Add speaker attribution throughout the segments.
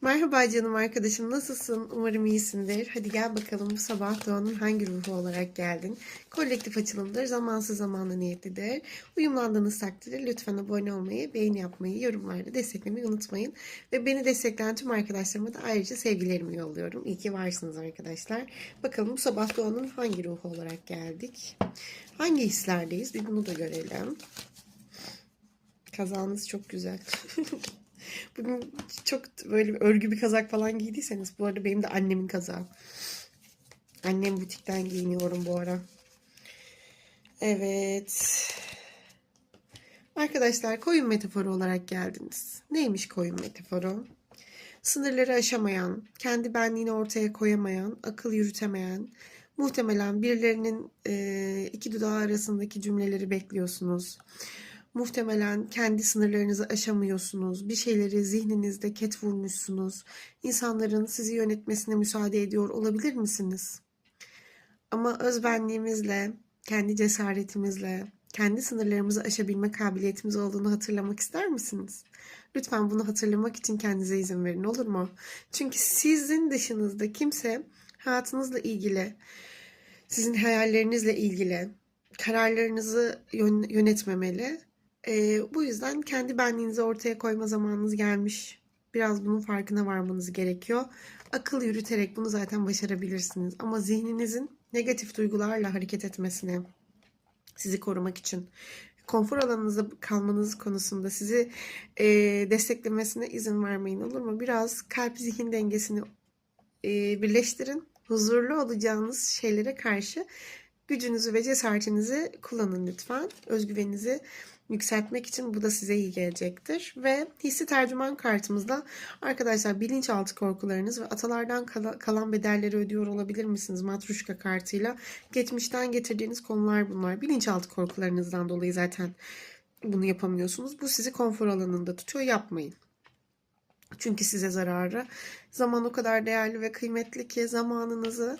Speaker 1: Merhaba canım arkadaşım nasılsın? Umarım iyisindir. Hadi gel bakalım bu sabah doğanın hangi ruhu olarak geldin? Kolektif açılımdır, zamansız zamanla niyetlidir. Uyumlandığınız takdirde lütfen abone olmayı, beğeni yapmayı, yorumlarda desteklemeyi unutmayın. Ve beni destekleyen tüm arkadaşlarıma da ayrıca sevgilerimi yolluyorum. İyi ki varsınız arkadaşlar. Bakalım bu sabah doğanın hangi ruhu olarak geldik? Hangi hislerdeyiz? Bir bunu da görelim. Kazağınız çok güzel. Bugün çok böyle bir örgü bir kazak falan giydiyseniz bu arada benim de annemin kazağı. Annem butikten giyiniyorum bu ara. Evet. Arkadaşlar koyun metaforu olarak geldiniz. Neymiş koyun metaforu? Sınırları aşamayan, kendi benliğini ortaya koyamayan, akıl yürütemeyen, muhtemelen birilerinin iki dudağı arasındaki cümleleri bekliyorsunuz. Muhtemelen kendi sınırlarınızı aşamıyorsunuz. Bir şeyleri zihninizde ket vurmuşsunuz. İnsanların sizi yönetmesine müsaade ediyor olabilir misiniz? Ama özbenliğimizle, kendi cesaretimizle, kendi sınırlarımızı aşabilme kabiliyetimiz olduğunu hatırlamak ister misiniz? Lütfen bunu hatırlamak için kendinize izin verin olur mu? Çünkü sizin dışınızda kimse hayatınızla ilgili, sizin hayallerinizle ilgili kararlarınızı yön- yönetmemeli. Ee, bu yüzden kendi benliğinizi ortaya koyma zamanınız gelmiş. Biraz bunun farkına varmanız gerekiyor. Akıl yürüterek bunu zaten başarabilirsiniz. Ama zihninizin negatif duygularla hareket etmesine, sizi korumak için, konfor alanınızda kalmanız konusunda sizi e, desteklemesine izin vermeyin olur mu? Biraz kalp zihin dengesini e, birleştirin. Huzurlu olacağınız şeylere karşı gücünüzü ve cesaretinizi kullanın lütfen. Özgüveninizi yükseltmek için bu da size iyi gelecektir. Ve hissi tercüman kartımızda arkadaşlar bilinçaltı korkularınız ve atalardan kala- kalan bedelleri ödüyor olabilir misiniz matruşka kartıyla? Geçmişten getirdiğiniz konular bunlar. Bilinçaltı korkularınızdan dolayı zaten bunu yapamıyorsunuz. Bu sizi konfor alanında tutuyor. Yapmayın. Çünkü size zararı. Zaman o kadar değerli ve kıymetli ki zamanınızı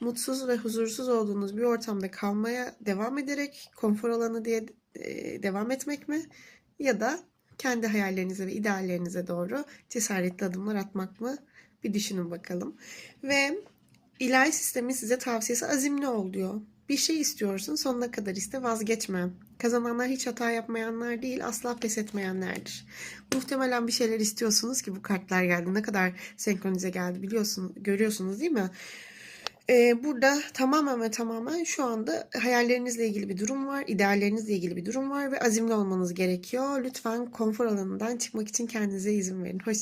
Speaker 1: mutsuz ve huzursuz olduğunuz bir ortamda kalmaya devam ederek konfor alanı diye e, devam etmek mi? Ya da kendi hayallerinize ve ideallerinize doğru cesaretli adımlar atmak mı? Bir düşünün bakalım. Ve ilahi sistemin size tavsiyesi azimli ol diyor. Bir şey istiyorsun sonuna kadar iste vazgeçme. Kazananlar hiç hata yapmayanlar değil asla pes etmeyenlerdir. Muhtemelen bir şeyler istiyorsunuz ki bu kartlar geldi. Ne kadar senkronize geldi biliyorsunuz, görüyorsunuz değil mi? Ee, burada tamamen ve tamamen şu anda hayallerinizle ilgili bir durum var, ideallerinizle ilgili bir durum var ve azimli olmanız gerekiyor. Lütfen konfor alanından çıkmak için kendinize izin verin. Hoşçakalın.